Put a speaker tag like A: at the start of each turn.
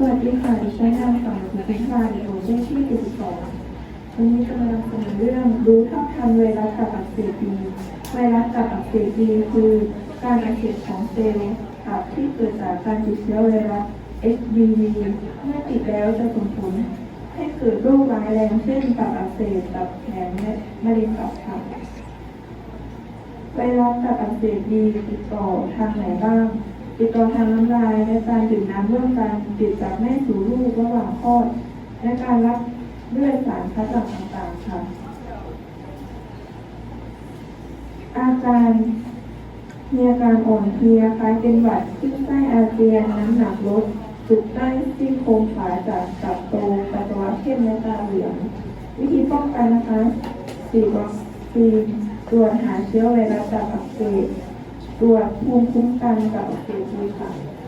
A: สวัสดีค่ะดิฉันนางสาวสุพิชาดิโอเลขที่72วันนี้จะมานำเสนอเรื่องรู้เท่าทันไวรัสตับอักเสบบีไวรัสตับอักเสบบีคือการอักเสบของเซลล์ตับที่เกิดจากการติดเชื้อไวรัส HBV เมื่อติดแล้วจะส่งผลให้เกิดโรคร้ายแรงเช่นตับอักเสบตับแข็งและมะเร็งตับค่ะไวรัสตับอักเสบบีติดต่อทางไหนบ้าง ติดต่อทางน้ำลายและการดื่มน้ำร่วมกันติดจากแม่สู่ลูกระหว่างคลอด และการรับเลือดสารคัดหลั่งต่างๆค่ะ อาการมีอาการอ่อนเพลียคล้ายเป็นหวัดขึ้นไส้อาเจียนน้ำหนักลดจุกใต้ซี่โครงขาจากตับโตปัสสาวะเข้มและตาเหลือง วิธีป้องกันนะคะฉีดวัคซีนตรวจหาเชื้อไวรัสตับอักเสบ ตรวจภูมิคุ้มกันกับอักเสบด้วยค่ะขอบคุณค่ะ